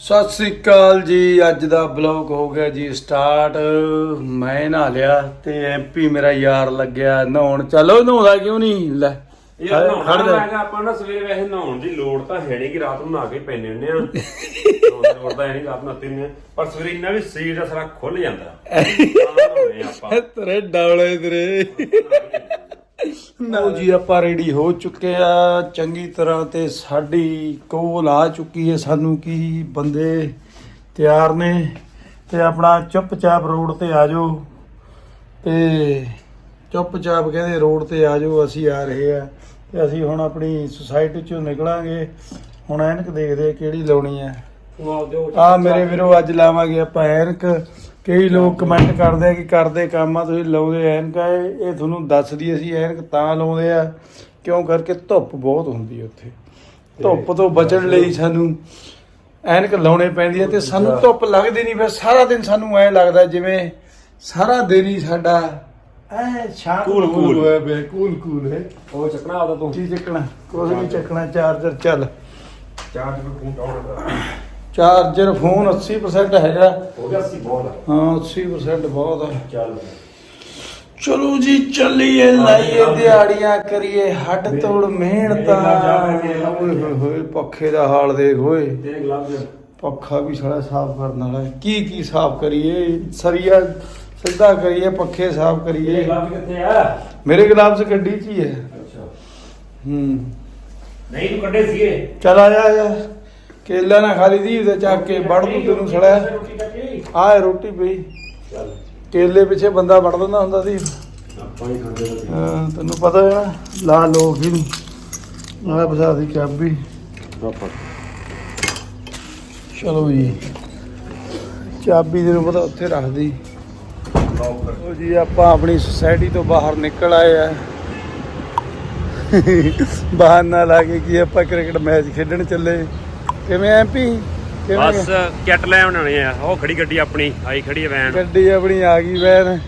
ਸਤਿ ਸ੍ਰੀ ਅਕਾਲ ਜੀ ਅੱਜ ਦਾ ਬਲੌਗ ਹੋ ਗਿਆ ਜੀ ਸਟਾਰਟ ਮੈਂ ਨਹਾ ਲਿਆ ਤੇ ਐਮਪੀ ਮੇਰਾ ਯਾਰ ਲੱਗਿਆ ਨਹਾਉਣ। ਚਲੋ ਨਹਾਉਂਦਾ ਕਿਉਂ ਨਹੀਂ? ਲੈ ਯਾਰ ਨਹਾਉਣਾ ਆਪਾਂ ਨਾ ਸਵੇਰੇ ਵੈਸੇ ਨਹਾਉਣ ਦੀ ਲੋੜ ਤਾਂ ਹੈ ਨਹੀਂ ਕਿ ਰਾਤ ਨੂੰ ਨਹਾ ਕੇ ਪੈਨੇ ਹੁੰਨੇ ਆ। ਲੋੜ ਤਾਂ ਹੈ ਨਹੀਂ ਰਾਤ ਨੂੰ ਨਹਾਤੇ ਪਰ ਸਵੇਰੇ ਇੰਨਾ ਵੀ ਸਰੀਰ ਦਾ ਸਾਰਾ ਖੁੱਲ ਜਾਂਦਾ। ਤੇਰੇ ਤੇਰੇ। ਲਓ ਜੀ ਆਪਾਂ ਰੈਡੀ ਹੋ ਚੁੱਕੇ ਆ। ਚੰਗੀ ਤਰ੍ਹਾਂ ਤੇ ਸਾਡੀ ਕੋਲ ਆ ਚੁੱਕੀ ਹੈ ਸਾਨੂੰ ਕੀ ਬੰਦੇ ਤਿਆਰ ਨੇ ਤੇ ਆਪਣਾ ਚੁੱਪਚਾਪ ਰੋਡ ਤੇ ਆ ਜਾਓ। ਤੇ ਚੁੱਪਚਾਪ ਕਹਿੰਦੇ ਰੋਡ ਤੇ ਆ ਜਾਓ ਅਸੀਂ ਆ ਰਹੇ ਆ। ਤੇ ਅਸੀਂ ਹੁਣ ਆਪਣੀ ਸੁਸਾਇਟੀ ਚੋਂ ਨਿਕਲਾਂਗੇ। ਹੁਣ ਐਨਕ ਦੇਖਦੇ ਕਿਹੜੀ ਲਾਉਣੀ ਆ ਆ ਮੇਰੇ ਵੀਰੋ ਅੱਜ ਲਾਵਾਂਗੇ ਆਪਾਂ ਐਨਕ। ਕਈ ਲੋਕ ਕਮੈਂਟ ਕਰਦੇ ਆ ਕਿ ਕਰਦੇ ਕੰਮ ਆ ਤੁਸੀਂ ਲਾਉਂਦੇ ਐਨਕ ਇਹ ਇਹ ਤੁਹਾਨੂੰ ਦੱਸ ਦਈਏ ਅਸੀਂ ਐਨਕ ਤਾਂ ਲਾਉਂਦੇ ਆ ਕਿਉਂ? ਕਰਕੇ ਧੁੱਪ ਬਹੁਤ ਹੁੰਦੀ ਉੱਥੇ। ਧੁੱਪ ਤੋਂ ਬਚਣ ਲਈ ਸਾਨੂੰ ਐਨਕ ਲਾਉਣੇ ਪੈਂਦੀ ਹੈ ਤੇ ਸਾਨੂੰ ਧੁੱਪ ਲੱਗਦੀ ਨਹੀਂ ਫਿਰ ਸਾਰਾ ਦਿਨ ਸਾਨੂੰ ਐ ਲੱਗਦਾ ਜਿਵੇਂ ਸਾਰਾ ਦਿਨ ਹੀ ਸਾਡਾ ਐ ਸ਼ਾਂਤ Cool, cool. ਹੋਇਆ ਪਿਆ ਕੂਲ ਕੂਲ ਹੈ। ਉਹ ਚੱਕਣਾ ਆਦਾ ਤੂੰ। ਕੀ ਚੱਕਣਾ? ਕੁਝ ਨਹੀਂ ਚੱਕਣਾ ਚਾਰਜਰ ਚੱਲ। ਚਾਰਜ ਨੂੰ ਫੋਨ ਕਰ ਚਾਰਜਰ ਫੋਨ 80% ਹੈਗਾ। ਹੋ ਗਿਆ ਸੀ ਬਹੁਤ ਹਾਂ 80% ਬਹੁਤ ਆ। ਚੱਲ। ਚਲੋ ਜੀ ਚੱਲੀਏ ਲਾਈਏ ਦਿਹਾੜੀਆਂ ਕਰੀਏ ਹੱਡ ਤੋੜ ਮਿਹਨਤਾਂ ਓਏ ਹੋਏ ਹੋਏ ਪੱਖੇ ਦਾ ਹਾਲ ਦੇਖ ਓਏ। ਤੇਰੇ ਪੱਖਾ ਵੀ ਸਾਲਾ ਸਾਫ਼ ਕਰਨ ਵਾਲਾ। ਕੀ ਕੀ ਸਾਫ਼ ਕਰੀਏ? ਸਰੀਆ ਸਿੱਧਾ ਕਰੀਏ ਪੱਖੇ ਸਾਫ਼ ਕਰੀਏ। ਗਲਵਜ਼ ਕਿੱਥੇ ਆ? ਮੇਰੇ ਗਲਾਬਸ ਗੱਡੀ 'ਚ ਹੀ ਹੈ। ਅੱਛਾ। ਹੂੰ। ਨਹੀਂ ਤੂੰ ਕੱਢੇ ਸੀਗੇ। ਚਲ ਆ ਜਾ ਆ ਜਾ। ਕੇਲਾ ਨਾ ਖਾਲੀ ਦੀ ਤੇ ਚੱਕ ਕੇ ਵੜ ਤੂੰ ਤੈਨੂੰ ਸੜਿਆ ਰੋਟੀ ਕੱਢੀ ਆਹ ਰੋਟੀ ਪਈ। ਚੱਲ ਕੇਲੇ ਪਿੱਛੇ ਬੰਦਾ ਵੜ ਦਿੰਦਾ ਹੁੰਦਾ ਸੀ। ਆਪਾਂ ਹੀ ਖਾਂਦੇ ਹਾਂ ਹਾਂ, ਤੈਨੂੰ ਪਤਾ ਹੈ ਨਾ ਲਾ ਲੋ ਹੀ ਨਹੀਂ ਮੈਂ ਬਸਾ ਦੀ ਚਾਬੀ। ਚਲੋ ਜੀ। ਚਾਬੀ ਤੈਨੂੰ ਪਤਾ ਉੱਥੇ ਰੱਖਦੀ ਉਹ ਜੀ ਆਪਾਂ ਆਪਣੀ ਸੁਸਾਇਟੀ ਤੋਂ ਬਾਹਰ ਨਿਕਲ ਆਏ ਆ। ਬਾਹਰ ਨਾਲ ਆ ਕੇ ਕੀ ਆਪਾਂ ਕ੍ਰਿਕਟ ਮੈਚ ਖੇਡਣ ਚੱਲੇ। ਕਿਵੇਂ ਐਮਪੀ? ਬਸ ਕਿੱਟ ਲੈ ਆਉਣੇ ਆ। ਉਹ ਖੜੀ ਗੱਡੀ ਆਪਣੀ ਆਈ ਖੜੀ ਹੈ ਵੈਨ ਗੱਡੀ ਆਪਣੀ ਆ ਗਈ ਵੈਨ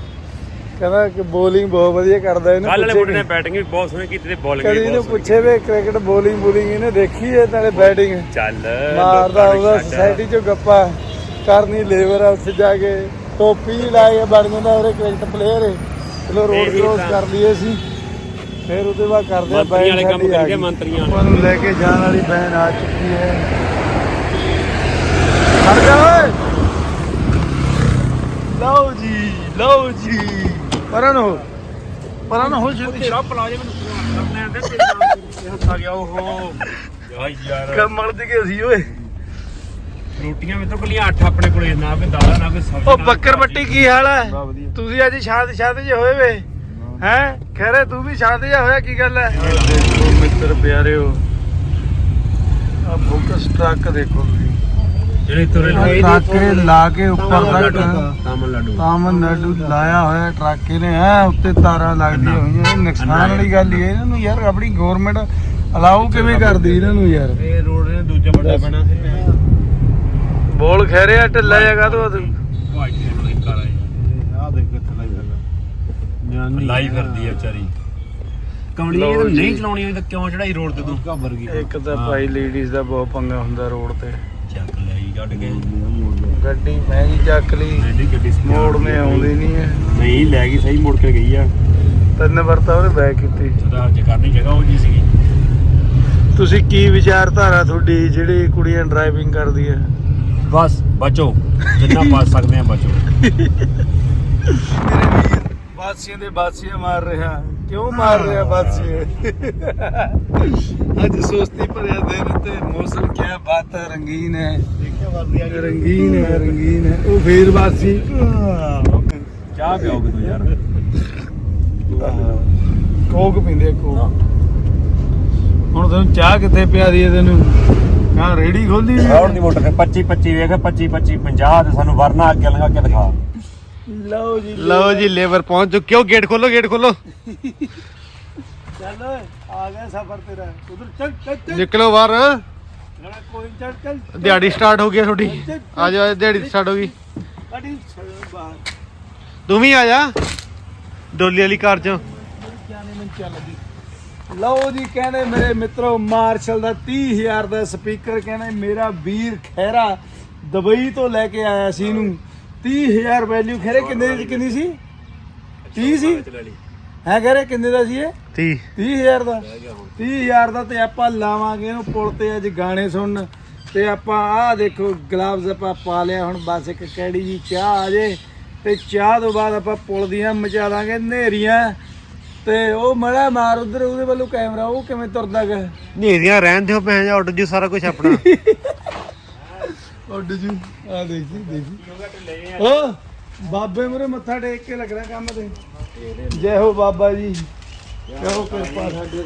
ਕਹਿੰਦਾ ਕਿ ਬੋਲਿੰਗ ਬਹੁਤ ਵਧੀਆ ਕਰਦਾ ਇਹਨੂੰ ਕੱਲ ਵਾਲੇ ਮੁੰਡੇ ਨੇ ਬੈਟਿੰਗ ਵੀ ਬਹੁਤ ਸੋਹਣੀ ਕੀਤੀ ਤੇ ਬੋਲਿੰਗ ਕਦੀ ਵੀ ਇਹਨੂੰ ਬਹੁਤ ਸੋਹਣੀ ਪੁੱਛੇ ਵੇ ਕ੍ਰਿਕਟ ਬੋਲਿੰਗ ਬੋਲਿੰਗ ਇਹਨੇ ਦੇਖੀ ਹੈ ਨਾਲੇ ਬੈਟਿੰਗ ਚੱਲ ਮਾਰਦਾ ਲੋਕਾਂ ਨੂੰ ਉਹਦਾ ਛੱਡ। ਸੋਸਾਇਟੀ ਚੋਂ ਗੱਪਾ। ਕਰਨੀ ਲੇਬਰ ਆ ਉੱਥੇ ਜਾ ਕੇ। ਟੋਪੀ ਲਾ ਕੇ ਬਣ ਜਾਂਦਾ ਉਹਦੇ ਕ੍ਰਿਕਟ ਪਲੇਅਰ ਚਲੋ ਰੋਡ ਇਹੀ ਕ੍ਰੋਸ ਤਾਂ। ਕਰ ਲਈਏ ਸੀ ਫਿਰ ਉਹਦੇ ਬਾਅਦ ਕਰਦੇ ਆ ਮੰਤਰੀਆਂ ਵਾਲੇ ਕੰਮ ਗਈ। ਮੰਤਰੀਆਂ ਵਾਲੇ। ਆਪਾਂ ਨੂੰ ਲੈ ਕੇ ਜਾਣ ਵਾਲੀ ਬੈਨ ਆ ਚੁੱਕੀ ਹੈ। ਖੜ ਜਾ ਓਏ। ਲਓ ਜੀ ਲਓ ਜੀ। ਪਰਨ ਹੋ। ਪਰਨ ਹੋ ਛੇਤੀ। ਤੇਰਾ ਪਲਾਜੇ ਮੈਨੂੰ ਕਰਨੇ ਆਂਦੇ ਤੇਰੇ ਨਾਮ ਤੇ ਹੱਥ ਆ ਗਿਆ ਓਹੋ। ਯਾਰ ਯਾਰ। ਕਮਲ ਦੀ ਕੇ ਸੀ ਓਏ। ਰੋਟੀਆਂ ਵੀ ਤੋਂ ਕਲੀਆਂ ਅੱਠ ਆਪਣੇ ਕੋਲੇ ਨਾ ਕੋਈ ਦਾਲਾਂ ਨਾ ਕੋਈ ਸਬਜ਼ੀ ਉਹ ਬੱਕਰ ਬੱਟੀ ਕੀ ਹਾਲ ਹੈ। ਤੁਸੀਂ ਅੱਜ ਸ਼ਾਂਤ ਸ਼ਾਂਤ ਜੇ ਹੋਏ ਵੇ? ਹੈ? ਖੈਰੇ ਤੂੰ ਵੀ ਸ਼ਾਂਤ ਜਿਹਾ ਹੋਇਆ ਕੀ ਗੱਲ ਹੈ? ਦੇਖੋ ਮਿੱਤਰ ਪਿਆਰਿਓ। ਆ ਫੋਕਸ ਟਰੱਕ ਦੇਖੋ ਤੁਸੀਂ। ਜਿਹੜੇ ਤੁਰੇ ਟਰੱਕ ਇਹ ਲਾ ਕੇ ਉੱਪਰ ਤੱਕ ਤਾਮਿਲਨਾਡੂ ਤਾਮਿਲਨਾਡੂ। ਲਾਇਆ ਹੋਇਆ ਟਰੱਕ ਇਹਨੇ ਐ ਉੱਤੇ ਤਾਰਾਂ ਲੱਗਦੀਆਂ ਹੋਈਆਂ ਇਹ ਨੁਕਸਾਨ ਵਾਲੀ ਗੱਲ ਹੀ ਹੈ। ਇਹਨਾਂ ਨੂੰ ਯਾਰ ਆਪਣੀ ਗਵਰਨਮੈਂਟ ਅਲਾਉ ਕਿਵੇਂ ਕਰਦੀ ਇਹਨਾਂ ਨੂੰ ਯਾਰ? ਇਹ ਰੋਡ ਨੇ ਦੂਜਾ ਵੱਡਾ ਬਣਾ ਸੀ। ਬੋਲ ਖੈਰਿਆ ਢਿੱਲਾ ਜਗਾ ਤੂੰ ਵਾਈਟ ਨੂੰ ਇੱਕ ਕਰ ਆ ਦੇਖ ਕਿੱਥੇ ਲਾਈ ਫਿਰਦਾ ਲਾਈ ਫਿਰਦੀ ਹੈ ਵਿਚਾਰੀ। ਕਮਲੀ ਲਓ ਇਹ ਜੀ। ਨਹੀਂ ਚਲਾਉਣੀ ਹੋਈ ਤਾਂ ਕਿਉਂ ਚੜਾਈ ਰੋਡ ਤੇ ਤੂੰ? ਘਬਰ ਗਈ। ਇੱਕ ਤਾਂ ਭਾਈ ਲੇਡੀਜ਼ ਦਾ ਬਹੁਤ ਪੰਗਾ ਹੁੰਦਾ ਰੋਡ ਤੇ। ਚੱਕ ਲਈ ਕੱਢ ਕੇ। ਗੱਡੀ ਮਹਿੰਗੀ ਚੱਕ ਲਈ। ਐਡੀ ਗੱਡੀ ਸੀ ਮੋੜ ਮੇ ਆਉਂਦੀ ਨਹੀਂ। ਹੈ ਨਹੀਂ ਲੈ ਗਈ ਸਹੀ ਮੁੜ ਕੇ ਗਈ ਆ। ਤਿੰਨ ਵਾਰ ਤਾਂ ਉਹਨੇ ਬੈਕ ਕੀਤੀ। ਉਹਦਾ ਅੱਜ ਕਰਨੀ ਜਗ੍ਹਾ ਉਹ ਜੀ ਸੀਗੀ। ਤੁਸੀਂ ਕੀ ਵਿਚਾਰਧਾਰਾ ਤੁਹਾਡੀ ਜਿਹੜੀ ਕੁੜੀਆਂ ਡਰਾਈਵਿੰਗ ਕਰਦੀ ਹੈ ਬਸ ਬਚੋ। ਜਿੰਨਾ ਬਚ ਸਕਦੇ ਆ ਬਚੋ। ਮੇਰੇ ਵੀਰ ਬਾਸੀਆਂ ਦੇ ਬਾਸੀਆਂ ਮਾਰ ਰਿਹਾ। ਕਿਉਂ ਮਾਰ ਰਿਹਾ ਬਾਸੀਆਂ ਅੱਜ ਸੁਸਤੀ ਭਰਿਆ ਦਿਨ ਤੇ ਮੌਸਮ ਕਿਆ ਬਾਤ ਹੈ। ਰੰਗੀਨ ਹੈ ਰੰਗੀਨ ਹੈ ਰੰਗੀਨ ਹੈ। ਉਹ ਫੇਰ ਬਾਸੀ ਚਾਹ ਪਿਆਓਗੇ ਤੂੰ ਯਾਰ। ਕੋਕ ਪੀਂਦੇ ਕੋਕ। ਹੁਣ ਤੈਨੂੰ ਚਾਹ ਕਿੱਥੇ ਪਿਆ ਦੀ ਹੈ ਤੈਨੂੰ? ਕਹਾਂ ਰੇੜੀ ਖੋਲੀ ਰੌਣ ਦੀ ਮੋਟਰ ਤੇ 25 25 ਵੇਖ 25 25 50 ਤੇ ਸਾਨੂੰ ਵਰਨਾ ਅੱਗੇ ਲੰਘਾ ਕੇ ਦਿਖਾ। ਲਓ ਜੀ ਲਓ ਜੀ ਲੇਬਰ ਪਹੁੰਚ ਚੁੱਕੇ ਹੋ ਗੇਟ ਖੋਲੋ ਗੇਟ ਖੋਲੋ। ਚੱਲ ਆ ਗਿਆ ਸਫਰ ਤੇਰਾ। ਉਧਰ ਚੱਲ ਚੱਲ ਚੱਲ। ਨਿਕਲੋ ਬਾਹਰ। ਲੜਾ ਕੋਈ ਨੀ, ਚੱਲ ਚੱਲ ਦਿਹਾੜੀ ਸਟਾਰਟ ਹੋ ਗਈ ਤੁਹਾਡੀ। ਆ ਜਾ ਦਿਹਾੜੀ ਸਟਾਰਟ ਹੋ ਗਈ। ਬਾਹਰ। ਤੂੰ ਵੀ ਆ ਜਾ ਡੋਲੀ ਵਾਲੀ ਕਾਰ ਚੋਂ। ਚੱਲ ਗਈ ਲਓ ਜੀ ਕਹਿੰਦੇ ਮੇਰੇ ਮਿੱਤਰੋ ਮਾਰਸ਼ਲ ਦਾ 30000 ਦਾ ਸਪੀਕਰ ਕਹਿੰਦੇ ਮੇਰਾ ਵੀਰ ਖੈਰਾ ਦੁਬਈ ਤੋਂ ਲੈ ਕੇ ਆਇਆ ਸੀ ਇਹਨੂੰ। 30000 ਵੈਲਿਊ ਖਰੇ ਕਿੰਨੇ ਦੀ ਕਿੰਨੀ ਸੀ? 30 ਸੀ? ਹੈ ਖਰੇ ਕਿੰਨੇ ਦਾ ਸੀ ਇਹ? 30 30000 ਦਾ। 30000 ਦਾ ਤੇ ਆਪਾਂ ਲਾਵਾਂਗੇ ਇਹਨੂੰ ਪੁਲ ਤੇ ਅੱਜ ਗਾਣੇ ਸੁਣਨ। ਤੇ ਆਪਾਂ ਆਹ ਦੇਖੋ ਗਲਾਵਜ਼ ਆਪਾਂ ਪਾ ਲਿਆ ਹੁਣ ਬਸ ਇੱਕ ਕੈੜੀ ਜੀ ਚਾਹ ਆ ਜੇ। ਤੇ ਚਾਹ ਤੋਂ ਬਾਅਦ ਆਪਾਂ ਪੁਲ ਦੀਆਂ ਮਚਾ ਦਾਂਗੇ ਨੇਰੀਆਂ ਤੇ ਉਹ ਮੜਾ ਮਾਰ ਉਧਰ ਉਹਦੇ ਵੱਲੋਂ ਕੈਮਰਾ ਉਹ ਕਿਵੇਂ ਤੁਰਦਾ ਗਾ? ਨੇਰੀਆਂ ਰਹਿਣ ਦਿਓ ਭੈਣ ਜਾ ਉੱਡ ਜੂ ਸਾਰਾ ਕੁਝ ਆਪਣਾ। ਉੱਡ ਜੂ। ਆ ਦੇਖੀ ਦੇਖੀ ਓ ਬਾਬੇ ਮੂਰੇ ਮੱਥਾ ਟੇਕ ਕੇ ਲੱਗਣਾ ਕੰਮ ਤੇ। ਜੈ ਹੋ ਬਾਬਾ ਜੀ। ਕਹੋ ਕਿਰਪਾ ਸਾਡੇ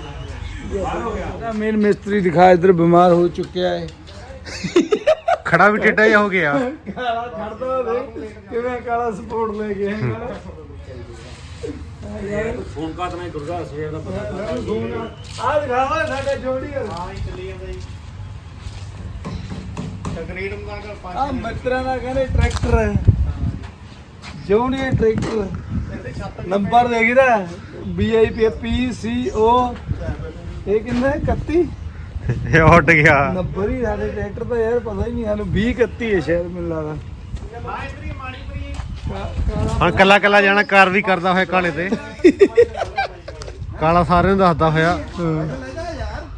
ਮੇਨ ਮਿਸਤਰੀ ਦਿਖਾ ਇਧਰ ਬਿਮਾਰ ਹੋ ਚੁੱਕਿਆ ਹੈ ਖੜਾ ਵੀ ਟੇਡਾ ਜਿਹਾ ਹੋ ਗਿਆ। ਕਾਲਾ ਖੜਦਾ ਦੇ ਕਿਵੇਂ ਕਾਲਾ ਸਪੋਰਟ ਲੈ ਕੇ ਆਇਆ ਫੋਨ ਕਾ ਤਨਾ ਗੁਰਦਾ ਸਵੇਰ ਦਾ ਪਤਾ ਆ। ਦਿਖਾਵਾ ਸਾਡਾ ਜੋੜੀ ਆ ਮਿੱਤਰਾਂ ਦਾ ਕਹਿੰਦੇ ਟਰੈਕਟਰ ਹੈ। ਜੋੜੀ ਟਰੈਕਟਰ ਨੰਬਰ ਦੇਖਦਾ ਵੀਆਈਪੀ ਪੀਸੀਓ ਇਹ ਕਿੰਨਾ ਹੈ? 31 ਇਹ ਉੱਡ ਗਿਆ। ਨੰਬਰ ਹੀ ਸਾਡੇ ਟਰੈਕਟਰ ਦਾ ਯਾਰ ਪਤਾ ਹੀ ਨਹੀਂ ਸਾਨੂੰ। 20 31 ਹੈ ਸ਼ਾਇਦ ਮੈਨੂੰ ਲੱਗਦਾ। ਹੁਣ ਕੱਲਾ ਕੱਲਾ ਜਾਣਾ ਕਾਰ ਵੀ ਕਰਦਾ ਹੋਇਆ ਕਾਲੇ ਤੇ। ਕਾਲਾ ਸਾਰਿਆਂ ਨੂੰ ਦੱਸਦਾ ਹੋਇਆ।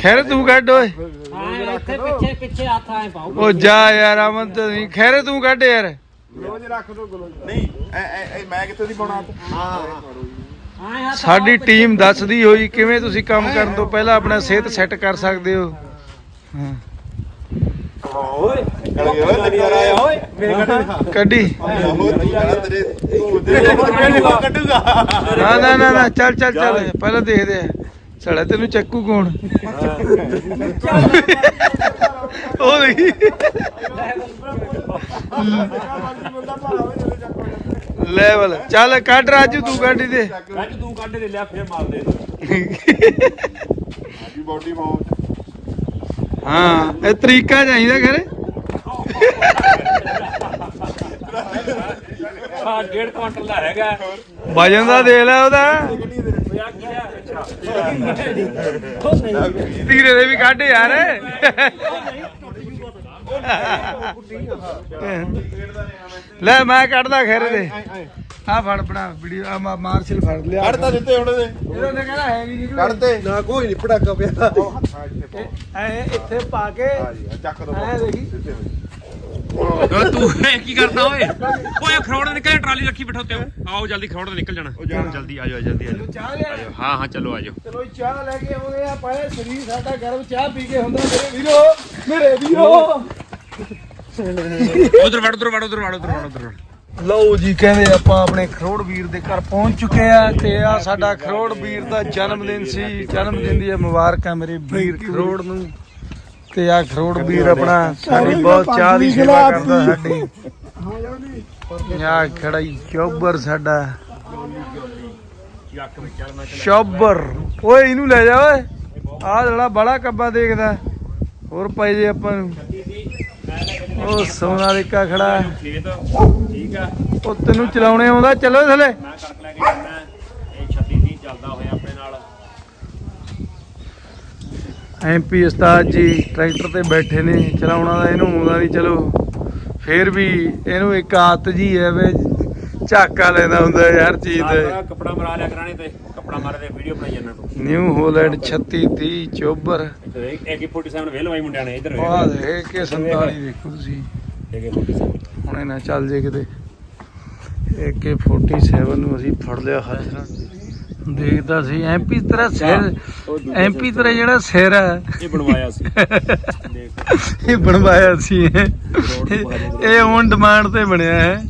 ਖੈਰ ਤੂੰ ਕੱਢ ਓਏ। ਇੱਥੇ ਪਿੱਛੇ ਪਿੱਛੇ ਹੱਥ ਆਏ ਪਾਓ ਓ ਜਾ ਯਾਰ। ਅਮਨ ਤੇ ਨਹੀਂ ਖੈਰ ਤੂੰ ਕੱਢ ਯਾਰ ਸਾਡੀ ਟੀਮ ਦੱਸਦੀ ਹੋਈ ਕਿਵੇਂ ਤੁਸੀਂ ਕੰਮ ਕਰਨ ਤੋਂ ਪਹਿਲਾਂ ਆਪਣਾ ਸਿਹਤ ਸੈੱਟ ਕਰ ਸਕਦੇ ਹੋ। ਹਾਂ। ਓਏ ਕੱਢੀ। ਨਾ ਨਾ ਨਾ ਚੱਲ ਚੱਲ ਚੱਲ। ਪਹਿਲਾਂ ਦੇਖਦੇ ਆ। ਸਾਲਾ ਤੈਨੂੰ ਚੱਕੂ ਕੌਣ? ਉਹ ਨਹੀਂ। ਲੈਵਲ ਚੱਲ ਕੱਢ ਰਾਜੂ ਤੂੰ ਕੱਢ ਦੇ ਅੱਜ ਤੂੰ ਕੱਢ ਦੇ ਲਿਆ ਫੇਰ ਮਾਰ ਦੇ ਸਾਡੀ ਬਾਡੀ ਫਾਰਮ ਹਾਂ ਇਹ ਤਰੀਕਾ ਚਾਹੀਦਾ ਖਰੇ। ਹਾਂ ਡੇਢ ਕੁਆਂਟਲ ਦਾ ਹੈਗਾ। ਵਜਨ ਦਾ ਦੇ ਲੈ ਉਹਦਾ। ਤੀਰੇ ਦੇ ਵੀ ਕੱਢ ਯਾਰ। ਲੈ ਮੈਂ ਕੱਢਦਾ ਖੈਰੇ ਦੇ ਆ ਫੜ ਬਣਾ ਵੀਡੀਓ ਆ ਮਾਰਸ਼ਲ ਫੜ ਲਿਆ। ਕੱਢ ਦਿੱਤੇ ਹੁਣ ਦੇ ਇਹਨਾਂ ਨੇ ਕਹਿਣਾ ਹੈ ਨਹੀਂ। ਕੱਢਤੇ ਨਾ ਕੋਈ ਨਹੀਂ ਪਟਾਕਾ ਪਿਆ। ਐ ਇੱਥੇ ਪਾ ਕੇ ਚੱਕ ਦੋ। ਐ ਦੇਖੀ। ਤੂੰ ਕੀ ਕਰਦਾ ਓਏ? ਓਏ ਖਰੋੜ ਨਿਕਲ ਟਰਾਲੀ ਰੱਖੀ ਬਿਠਾ ਉੱਤੇ। ਆਓ ਜਲਦੀ ਖਰੋੜ ਨਿਕਲ ਜਾਣਾ। ਜਲਦੀ ਆਜੋ ਜਲਦੀ ਆਜੋ ਚਾਹ ਲਿਆ ਹਾਂ ਹਾਂ ਚਲੋ ਆਜੋ ਚਲੋ ਚਾਹ ਲੈ ਕੇ ਆਉਂਦੇ ਆ। ਪਾਏ ਸਰੀਰ ਸਾਡਾ ਗਰਮ ਚਾਹ ਪੀ ਕੇ ਹੁੰਦਾ। ਮੇਰੇ ਵੀਰੋ ਮੇਰੇ ਵੀਰੋ। ਉਧਰ ਵੜ ਉਧਰ ਵੜ ਉਧਰ ਵੜ ਉਧਰ ਵੜ ਉਧਰ ਲਓ ਜੀ ਕਹਿੰਦੇ ਆਪਾਂ ਆਪਣੇ ਖਰੋੜ ਵੀਰ ਦੇ ਘਰ ਪਹੁੰਚ ਚੁੱਕੇ ਆ ਤੇ ਆ ਸਾਡਾ ਖਰੋੜ ਵੀਰ ਦਾ ਜਨਮ ਦਿਨ ਸੀ। ਜਨਮ ਦਿਨ ਦੀਆਂ ਮੁਬਾਰਕਾਂ ਮੇਰੇ ਵੀਰ ਖਰੋੜ ਨੂੰ। ਤੇ ਆ ਖਰੋੜ ਵੀਰ ਆਪਣਾ ਸਾਡੀ ਬਹੁਤ ਚਾਹ ਦੀ ਸੇਵਾ ਕਰਦਾ ਸਾਡੀ। ਆ ਖੜਾ ਹੀ ਚੌਬਰ ਸਾਡਾ। ਚੌਬਰ। ਓਏ ਇਹਨੂੰ ਲੈ ਜਾ ਓਏ। ਆ ਜਿਹੜਾ ਬੜਾ ਕੱਬਾ ਦੇਖਦਾ। ਹੋਰ ਪਏ ਜੇ ਆਪਾਂ ਨੂੰ। ਉਹ ਸੋਨਾਲੀਕਾ ਖੜਾ। ਹੈ ਖੇਤ ਠੀਕ ਆ ਉਹ ਤੈਨੂੰ ਚਲਾਉਣੇ ਆਉਂਦਾ। ਚਲੋ ਥਲੇ ਮੈਂ ਕਣਕ ਲੈ ਕੇ ਜਾਣਾ ਇਹ 36 30 ਚੱਲਦਾ ਹੋਇਆ ਆਪਣੇ ਨਾਲ ਐਮਪੀ ਉਸਤਾਦ ਜੀ ਟਰੈਕਟਰ ਤੇ ਬੈਠੇ ਨੇ ਚਲਾਉਣਾ ਦਾ ਇਹਨੂੰ ਆਉਂਦਾ ਨਹੀਂ ਚਲੋ। ਫੇਰ ਵੀ ਇਹਨੂੰ ਇੱਕ ਆਦਤ ਜੀ ਹੈ ਵੇ ਝਾਕਾ ਲੈਂਦਾ ਹੁੰਦਾ ਯਾਰ ਚੀਜ਼ ਬੜਾ ਕੱਪੜਾ ਮਰਾ ਲਿਆ ਕਰਾਣੇ ਤੇ ਕੱਪੜਾ ਮਾਰੇ ਤੇ ਵੀਡੀਓ ਬਣਾਈ ਜਾਂਦਾ ਤੂੰ। ਨਿਊ ਹੋਲੈਂਡ 36 30 ਚੋਬਰ। ਇੱਧਰ AK47 ਵੇਲ ਵਾਈ ਮੁੰਡਿਆਂ ਨੇ ਇੱਧਰ ਆਹ ਦੇਖ ਕੇ 47 ਦੇਖੋ ਤੁਸੀਂ। AK47 ਹੁਣੇ ਨਾ ਚੱਲ ਜੇ ਕਿਤੇ। AK47 ਨੂੰ ਅਸੀਂ ਫੜ ਲਿਆ ਹਾਜ਼ਰਾਂ ਦੇਖਦਾ ਸੀ। ਐਮਪੀ ਤੇਰਾ ਸਿਰ ਐਮਪੀ ਤੇਰਾ ਜਿਹੜਾ ਸਿਰ ਹੈ। ਇਹ ਬਣਵਾਇਆ ਸੀ। ਦੇਖ ਇਹ ਬਣਵਾਇਆ ਸੀ। ਇਹ ਇਹ ਔਨ ਡਿਮਾਂਡ ਤੇ ਬਣਿਆ ਹੈ।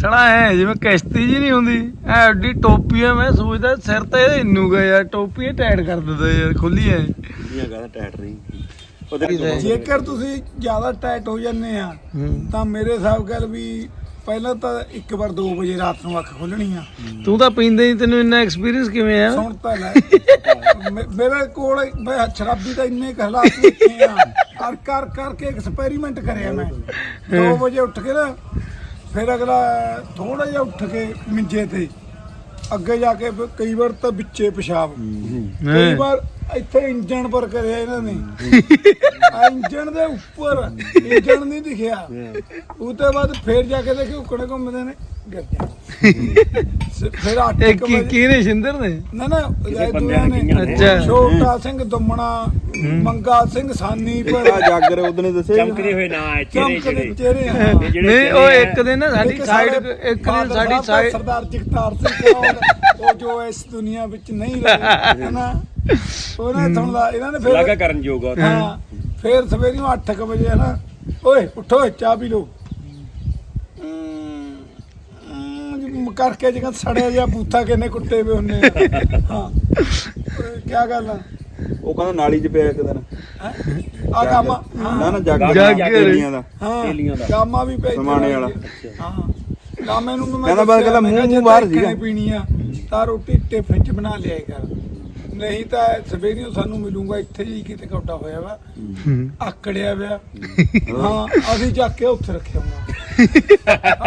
ਸੜਾ ਹੈ ਜਿਵੇਂ ਕਿਸ਼ਤੀ ਜੀ ਨਹੀਂ ਹੁੰਦੀ। ਐ ਐਡੀ ਟੋਪੀ ਹੈ ਮੈਂ ਸੋਚਦਾ ਸਿਰ ਤੇ ਇਹਨੂੰ ਗਿਆ ਯਾਰ। ਟੋਪੀ ਟਾਈਟ ਕਰ ਦਿੰਦਾ ਯਾਰ ਖੁੱਲੀ ਹੈ ਇਹ ਕਹਿੰਦਾ ਟੈਟ ਨਹੀਂ ਜੇਕਰ ਤੁਸੀਂ ਜ਼ਿਆਦਾ ਟਾਈਟ ਹੋ ਜਾਂਦੇ ਆ ਤਾਂ ਮੇਰੇ ਹਿਸਾਬ ਗੱਲ ਵੀ ਪਹਿਲਾਂ ਤਾਂ ਇੱਕ ਵਾਰ 2 ਵਜੇ ਰਾਤ ਨੂੰ ਅੱਖ ਖੋਲਣੀ ਆ ਤੂੰ ਤਾਂ ਪੀਂਦੇ ਨਹੀਂ ਤੈਨੂੰ ਇੰਨਾ ਐਕਸਪੀਰੀਅੰਸ ਕਿਵੇਂ ਆ? ਸੁਣ ਤਾਂ ਲੈ। ਮੇ- ਮੇਰੇ ਕੋਲ ਮੈਂ ਸ਼ਰਾਬੀ ਤਾਂ ਇੰਨੇ ਕੁ ਹਾਲਾਤ ਦੇਖੇ ਆ। ਕਰ ਕਰ ਕਰਕੇ ਐਕਸਪੈਰੀਮੈਂਟ ਕਰਿਆ ਮੈਂ। 2 ਵਜੇ ਉੱਠ ਕੇ ਨਾ ਫਿਰ ਅਗਲਾ ਥੋੜਾ ਜਿਹਾ ਉੱਠ ਕੇ ਮਿੰਜੇ ਤੇ ਅੱਗੇ ਜਾ ਕੇ ਫਿਰ ਕਈ ਵਾਰ ਤਾਂ ਵਿੱਚੇ ਪਿਸ਼ਾਬ। ਕਈ ਵਾਰ ਇੱਥੇ ਇੰਜਣ ਪਰ ਕਰਿਆ ਇਹਨਾਂ ਨੇ। ਆ ਇੰਜਣ ਦੇ ਉੱਪਰ ਇੰਜਣ ਨਹੀਂ ਦਿਖਿਆ। ਉਹ ਤੋਂ ਬਾਅਦ ਫੇਰ ਜਾ ਕੇ ਦੇਖੇ ਉਕੜੇ ਘੁੰਮਦੇ ਨੇ ਗਿਰ ਜਾ ਫਿਰ ਅੱਠ ਇਹ ਕੁ ਕੀ ਨੇ ਸ਼ਿੰਦਰ ਨੇ ਨਾ ਨਾ ਦੂਆ ਨੇ। ਅੱਛਾ। ਛੋਟਾ ਸਿੰਘ ਦੁੰਮਣਾ ਮੰਗਾ ਸਿੰਘ ਸਾਨੀ ਪਰ ਆ ਜਾਗਰ ਉਹਦਨੇ ਦੱਸਿਆ ਚਮਕਦੇ ਹੋਏ ਨਾ ਚਿਹਰੇ ਚਮਕਦੇ ਜਿਹੜੇ। ਚਿਹਰੇ ਹਾਂ ਨਹੀਂ ਉਹ ਇੱਕ ਦਿਨ ਨਾ ਸਾਡੀ ਇੱਕ ਸਾਈਡ ਇੱਕ ਦਿਨ ਸਾਡੀ ਸਾਹਿਬ ਸਾਈਡ ਸਰਦਾਰ ਜਗਤਾਰ ਸਿੰਘ ਕੌਰ। ਉਹ ਜੋ ਇਸ ਦੁਨੀਆ ਵਿੱਚ ਨਹੀਂ ਰਹੇ ਹੈ। ਨਾ ਉਹਨਾਂ ਸੁਣਦਾ ਇਹਨਾਂ ਨੇ ਲਾਗਾ ਫਿਰ ਕਰਨ ਯੋਗ ਔਰ ਹਾਂ ਫਿਰ ਸਵੇਰੇ ਨੂੰ 8:00 ਵਜੇ ਹੈ ਨਾ ਓਏ ਉੱਠੋ ਚਾਹ ਪੀ ਲਓ। ਅਮ, ਅਮ, ਕਰਕੇ ਜਿਹਾ ਸੜਿਆ ਜਿਹਾ ਬੂਥਾ ਕਿੰਨੇ ਕੁੱਟੇ ਵੇ ਹੁੰਨੇ ਆ। ਹਾਂ ਕੀ ਗੱਲ ਆ? ਉਹ ਕਹਿੰਦਾ ਨਾਲੀ 'ਚ ਪਿਆ ਇੱਕ ਦਿਨ। ਆ ਗਾਮਾ ਨਾ ਨਾ ਜਾਗਰ ਜਾਗਰ। ਤੇਲੀਆਂ ਦਾ। ਹਾਂ ਤੇਲੀਆਂ ਦਾ। ਗਾਮਾ ਵੀ ਪੈ ਸਮਾਣੇ ਵਾਲਾ। ਹਾਂ। ਗਾਮੇ ਨੂੰ ਮੈਂ ਕਹਿੰਦਾ ਬਸ ਦੱਸਿਆ, ਕਹਿੰਦਾ ਮੈਂ ਕਿਹਾ ਮੂੰਹ ਜੇ ਬਾਹਰ ਤਾਂ ਸੀਗਾ। ਪੀਣੀ ਆ ਤਾਂ ਰੋਟੀ ਟਿਫਨ ਚ ਬਣਾ ਲਿਆ ਕਰ। ਨਹੀਂ ਤਾਂ ਸਵੇਰੇ ਨੂੰ ਸਾਨੂੰ ਮਿਲੂਗਾ ਇੱਥੇ ਹੀ ਕਿਤੇ ਕੋਟਾ ਹੋਇਆ ਵਾ। ਆਕੜਿਆ ਪਿਆ ਹਾਂ ਅਸੀਂ ਚੱਕ ਕੇ ਉੱਥੇ ਰੱਖਿਆ ਹਾਂ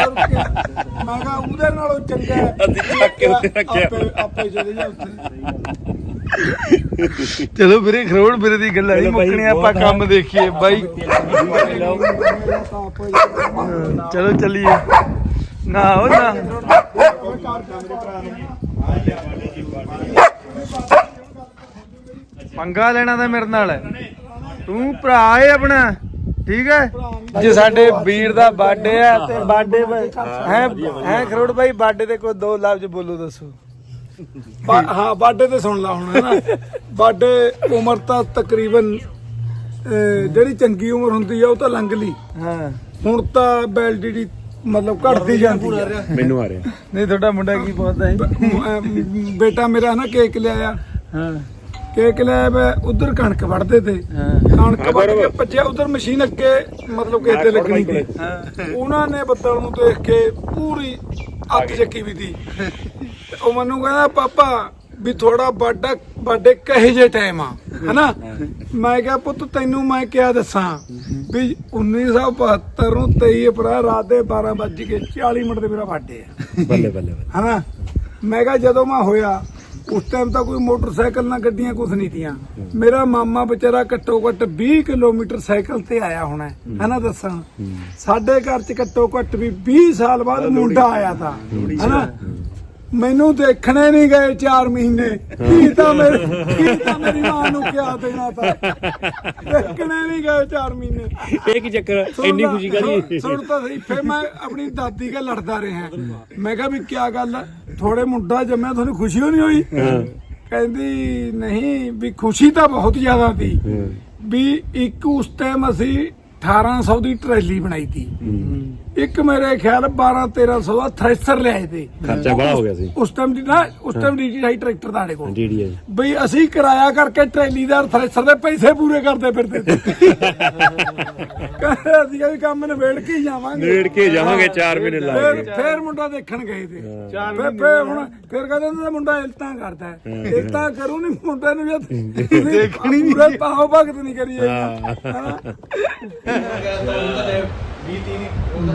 ਔਰ ਕਿਆ? ਮੈਂ ਕਿਹਾ ਉਹਦੇ ਨਾਲੋਂ ਚੰਗਾ ਹੈ ਅਸੀਂ ਚੱਕ ਕੇ ਉੱਥੇ ਰੱਖਿਆ। ਆਪੇ ਆਪੇ ਚਲੇ ਜਾ ਉੱਥੇ। ਚਲੋ ਵੀਰੇ ਖਰੋੜ ਵੀਰੇ ਦੀ ਗੱਲਾਂ ਹੀ ਚਲੋ ਬਾਈ, ਮੁੱਕਣੀ ਆਪਾਂ ਬਹੁਤ ਕੰਮ ਦੇਖੀਏ ਬਾਈ। ਚਲੋ ਚੱਲੀਏ। ਨਾ ਉਹ ਨਾ। ਪੰਗਾ ਲੈਣਾ ਤਾਂ ਮੇਰੇ ਨਾਲ। ਤੂੰ ਭਰਾ ਏ ਆਪਣਾ ਠੀਕ ਹੈ? ਜੇ ਸਾਡੇ ਵੀਰ ਦਾ ਬਰਥਡੇ ਹੈ ਤੇ ਬਰਥਡੇ ਹੈ ਹੈ ਖਰੋੜ ਬਾਈ ਬਰਥਡੇ ਤੇ ਕੋਈ ਦੋ ਲਫ਼ਜ਼ ਬੋਲੋ ਦੱਸੋ। ਹਾਂ ਬਾਡੇ ਤੇ ਸੁਣ ਲਾ ਹੁਣ ਹੈ ਨਾ? ਬਾਡੇ ਉਮਰ ਤਾਂ ਤਕਰੀਬਨ ਜਿਹੜੀ ਚੰਗੀ ਉਮਰ ਹੁੰਦੀ ਆ ਉਹ ਤਾਂ ਲੰਘ ਲਈ। ਹਾਂ। ਹੁਣ ਤਾਂ ਵੈਲਿਡਿਟੀ ਮਤਲਬ ਘਟਦੀ ਜਾਂਦੀ ਹੈ ਮੈਨੂੰ ਆ ਰਿਹਾ। ਨਹੀਂ ਤੁਹਾਡਾ ਮੁੰਡਾ ਕੀ ਪਹੁੰਚਦਾ ਹੈ ਬੇਟਾ ਮੇਰਾ ਨਾ ਕੇਕ ਲਿਆਇਆ ਹਾਂ। ਕੇਕ ਲਿਆਇਆ ਮੈਂ ਉਧਰ ਕਣਕ ਵੜਦੇ ਤੇ। ਹਾਂ। ਕਣਕ ਵੱਢ ਕੇ ਭੱਜਿਆ ਉਧਰ ਮਸ਼ੀਨ ਅੱਗੇ ਮਤਲਬ ਕਿ ਇੱਥੇ ਲੱਗਣੀ ਸੀ। ਉਹਨਾਂ ਨੇ ਬੱਦਲ ਨੂੰ ਦੇਖ ਕੇ ਪੂਰੀ ਅੱਗ ਚੱਕੀ ਵੀ ਦੀ ਤੇ। ਉਹ ਮੈਨੂੰ ਕਹਿੰਦਾ ਪਾਪਾ ਵੀ ਥੋੜਾ ਵੱਡਾ ਵੱਡੇ ਕਹੇ ਜੇ ਟਾਈਮ ਆ ਹਨਾ? ਮੈਂ ਕਿਹਾ ਪੁੱਤ ਤੈਨੂੰ ਮੈਂ ਕਿਹਾ ਦੱਸਾਂ? ਵੀ 1972 ਨੂੰ 23 ਅਪ੍ਰੈਲ ਰਾਤ ਦੇ 12 ਵੱਜ ਕੇ 40 ਮਿੰਟ ਦੇ ਮੇਰਾ ਬਰਥਡੇ ਆ। ਬੱਲੇ ਬੱਲੇ ਹਨਾ? ਮੈਂ ਕਿਹਾ ਜਦੋਂ ਮੈਂ ਹੋਇਆ ਉਸ ਟਾਈਮ ਤਾਂ ਕੋਈ ਮੋਟਰਸਾਈਕਲ ਨਾ ਗੱਡੀਆਂ ਕੁਛ ਨਹੀਂ ਤੀਆਂ। ਮੇਰਾ ਮਾਮਾ ਵਿਚਾਰਾ ਘੱਟੋ ਘੱਟ 20 ਕਿਲੋਮੀਟਰ ਸਾਈਕਲ ਤੇ ਆਇਆ ਹੋਣਾ। ਹਨਾ ਦੱਸਾਂ? ਸਾਡੇ ਘਰ ਚ ਘੱਟੋ ਘੱਟ ਵੀ 20 ਸਾਲ ਬਾਅਦ ਮੁੰਡਾ ਆਇਆ ਤਾਂ। ਹਨਾ? ਮੈਨੂੰ ਦੇਖਣੇ ਨਹੀਂ ਗਏ 4 ਮਹੀਨੇ। ਕੀ ਤਾਂ ਮੇਰੇ ਕੀ ਤਾਂ ਮੇਰੀ ਮਾਂ ਨੂੰ ਕਿਹਾ ਦੇਣਾ ਤਾਂ। ਦੇਖਣੇ ਨਹੀਂ ਗਏ 4 ਮਹੀਨੇ। ਇਹ ਕੀ ਚੱਕਰ ਇੰਨੀ ਖੁਸ਼ੀ ਕਰੀ ਸੁਣ- ਤਾਂ ਸਹੀ। ਫਿਰ ਮੈਂ ਆਪਣੀ ਦਾਦੀ ਕੇ ਲੜਦਾ ਰਿਹਾ। ਮੈਂ ਕਿਹਾ ਵੀ ਕੀ ਗੱਲ ਥੋੜੇ ਮੁੰਡਾ ਜੰਮਿਆ ਤੁਹਾਨੂੰ ਖੁਸ਼ੀ ਹੋਣੀ ਹੋਈ? ਕਹਿੰਦੀ ਨਹੀਂ ਵੀ ਖੁਸ਼ੀ ਤਾਂ ਬਹੁਤ ਜ਼ਿਆਦਾ ਸੀ। ਵੀ ਇੱਕ ਉਸ ਟਾਈਮ ਅਸੀਂ 1800 ਦੀ ਟਰੈਲੀ ਬਣਾਈ ਤੀ ਇੱਕ ਮੇਰੇ ਖਿਆਲ 12 1300 ਦਾ ਥ੍ਰੈਸ਼ਰ ਲਿਆਏ ਤੇ ਖਰਚਾ ਬੜਾ ਹੋ ਗਿਆ ਸੀ ਉਸ ਟਾਈਮ ਦੀ ਨਾ ਉਸ ਟਾਈਮ ਦੀ ਢਾਈ ਟਰੈਕਟਰ ਸਾਡੇ ਕੋਲ ਹੈ ਬਈ ਅਸੀਂ ਕਿਰਾਇਆ ਕਰਕੇ ਟਰੈਲੀਦਾਰ ਥ੍ਰੈਸ਼ਰ ਦੇ ਪੈਸੇ ਪੂਰੇ ਕਰਦੇ ਫਿਰਦੇ ਸੀ ਕਹਿੰਦੇ ਅਸੀਂ ਵੀ ਕੰਮ ਨਿਬੇੜ ਕੇ ਹੀ ਜਾਵਾਂਗੇ ਨੇੜ ਕੇ ਜਾਵਾਂਗੇ 4 ਮਹੀਨੇ ਲਾ ਫਿਰ ਫਿਰ ਮੁੰਡਾ ਦੇਖਣ ਗਏ ਤੇ ਫਿਰ ਫਿਰ ਹੁਣ ਫਿਰ ਕਹਿੰਦੇ ਹੁੰਦਾ ਮੁੰਡਾ ਇਲਤਾਂ ਕਰਦਾ ਹੈ ਇਲਤਾਂ ਕਰੂ ਨਹੀਂ ਮੁੰਡੇ ਨੂੰ ਜਦ ਦੇਖਣੀ ਨਹੀਂ ਪੂਰੇ ਪਾਹੋ ਭਗਤ ਨਹੀਂ ਕਰੀਏ ਹਾਂ।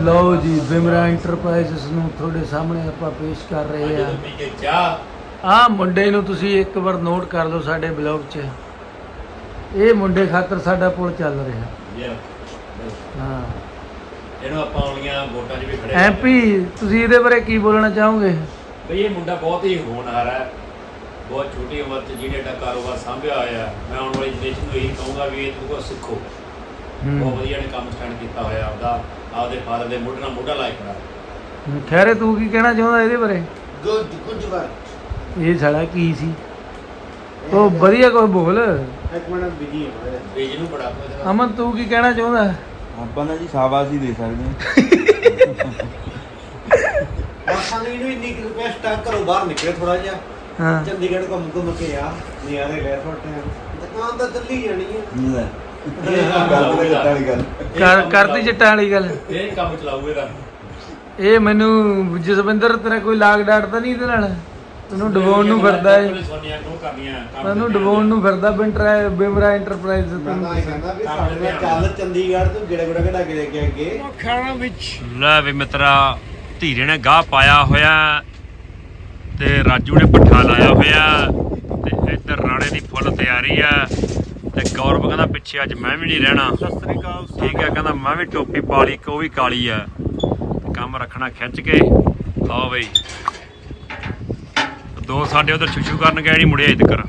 ਲਓ ਜੀ ਬਿਮਰਾ ਇੰਟਰਪ੍ਰਾਈਜ਼ਸ ਨੂੰ ਤੁਹਾਡੇ ਸਾਹਮਣੇ ਆਪਾਂ ਪੇਸ਼ ਕਰ ਰਹੇ ਆ ਆ ਮੁੰਡੇ ਨੂੰ ਤੁਸੀਂ ਇੱਕ ਵਾਰ ਨੋਟ ਕਰ ਲਓ ਸਾਡੇ ਬਲੌਗ 'ਚ। ਇਹ ਮੁੰਡੇ ਖਾਤਰ ਸਾਡਾ ਪੁਲ ਚੱਲ ਰਿਹਾ। ਹਾਂ। ਇਹਨੂੰ ਆਪਾਂ ਆਉਣੀਆਂ ਵੋਟਾਂ 'ਚ ਵੀ ਖੜੇ ਐਮਪੀ ਤੁਸੀਂ ਇਹਦੇ ਬਾਰੇ ਕੀ ਬੋਲਣਾ ਚਾਹੋਗੇ? ਬਈ ਇਹ ਮੁੰਡਾ ਬਹੁਤ ਹੀ ਹੋਣਹਾਰ ਹੈ। ਬਹੁਤ ਛੋਟੀ ਉਮਰ 'ਚ ਜਿਹਨੇ ਏਡਾ ਕਾਰੋਬਾਰ ਸੰਭਿਆ ਹੋਇਆ। ਮੈਂ ਆਉਣ ਵਾਲੀ ਜਨਰੇਸ਼ਨ ਨੂੰ ਇਹੀ ਕਹੂੰਗਾ ਵੀ ਇਹ ਤੋਂ ਸਿੱਖੋ। ਬਹੁਤ ਵਧੀਆ ਨੇ ਕੰਮ ਸਟੈਂਡ ਕੀਤਾ ਹੋਇਆ ਆਪਦਾ। ਆਪਦੇ ਫਾਦਰ ਦੇ ਮੋਢੇ ਨਾਲ ਮੋਢਾ ਲਾਇ ਖੜਾ ਹੂੰ, ਖੈਰੇ ਤੂੰ ਕੀ ਕਹਿਣਾ ਚਾਹੁੰਦਾ ਇਹਦੇ ਬਾਰੇ? ਗੁੱਡ ਗੁੱਡ ਵਰਕ ਇਹ ਸਾਲਾ ਕੀ ਸੀ? ਉਹ ਵਧੀਆ ਕੁਝ ਬੋਲ। ਇੱਕ ਮਿੰਟ ਬਿਜ਼ੀ ਹੈ ਬੇਜ ਨੂੰ ਬੜਾ ਕੋਈ ਅਮਨ ਤੂੰ ਕੀ ਕਹਿਣਾ ਚਾਹੁੰਦਾ? ਆਪਾਂ ਨਾ ਜੀ ਸ਼ਾਬਾਸ਼ ਹੀ ਦੇ ਸਕਦੇ ਹਾਂ। ਬਾਸਾਂ ਨੂੰ ਇਹਨੂੰ ਇੰਨੀ ਰਿਕੁਐਸਟ ਆ ਘਰੋਂ ਬਾਹਰ ਨਿਕਲੇ ਥੋੜਾ ਜਿਹਾ। ਹਾਂ। ਚੰਡੀਗੜ੍ਹ ਘੁੰਮ ਘੁੰਮ ਕੇ ਆ ਨਿਆਰੇ ਲੈ ਥੋੜਾ ਟਾਈਮ ਦੁਕਾਨ ਤਾਂ ਚੱਲੀ ਜਾਣੀ ਹੈ ਗੱਲ ਤੇ ਜੱਟਾਂ ਵਾਲੀ ਗੱਲ। ਕਰ ਕਰਦੀ ਜੱਟਾਂ ਵਾਲੀ ਗੱਲ। ਇਹ ਕੰਮ ਚਲਾਊ ਇਹਦਾ। ਇਹ ਮੈਨੂੰ ਜਸਵਿੰਦਰ ਤੇਰਾ ਕੋਈ ਲਾਗ ਡਾਟ ਤਾਂ ਨਹੀਂ ਇਹਦੇ ਨਾਲ? ਤੈਨੂੰ ਡਬੋਨ ਨੂੰ ਫਿਰਦਾ ਏ ਸੋਨੀਆਂ ਨੂੰ ਕਰਨੀਆਂ ਕੰਮ ਤੈਨੂੰ ਡਬੋਨ ਨੂੰ ਫਿਰਦਾ ਬਿੰਟਰਾ ਬਿਮਰਾ ਇੰਟਰਪ੍ਰਾਈਜ਼ ਮੈਂ ਤੈਨੂੰ। ਤਾਂ ਇਹ ਕਹਿੰਦਾ ਵੀ ਸਾਡੇ ਨਾਲ ਚੱਲ ਚੰਡੀਗੜ੍ਹ ਤੂੰ ਗਿੜੇ ਗੁੜਾ ਕਢਾ ਕੇ ਲੈ ਕੇ ਅੱਗੇ ਖਾਣਾ ਵਿੱਚ। ਲੈ ਵੀ ਮਿੱਤਰਾ ਧੀਰੇ ਨੇ ਗਾਹ ਪਾਇਆ ਹੋਇਆ। ਤੇ ਰਾਜੂ ਨੇ ਪੱਠਾ ਲਾਇਆ ਹੋਇਆ। ਤੇ ਇੱਧਰ ਰਾਣੇ ਦੀ ਫੁੱਲ ਤਿਆਰੀ ਆ। ਤੇ ਗੌਰਵ ਕਹਿੰਦਾ ਪਿੱਛੇ ਅੱਜ ਮੈਂ ਵੀ ਨਹੀਂ ਰਹਿਣਾ। ਸਤਿ ਸ੍ਰੀ ਅਕਾਲ ਠੀਕ ਹੈ ਕਹਿੰਦਾ ਮੈਂ ਵੀ ਟੋਪੀ ਪਾ ਲਈ ਉਹ ਵੀ ਕਾਲੀ ਆ। ਕੰਮ ਰੱਖਣਾ ਖਿੱਚ ਕੇ। ਲਓ ਬਈ। ਦੋ ਸਾਡੇ ਉਧਰ ਛੁਛੂ ਕਰਨ ਗਏ ਨਹੀਂ ਮੁੜਿਆ ਤੱਕ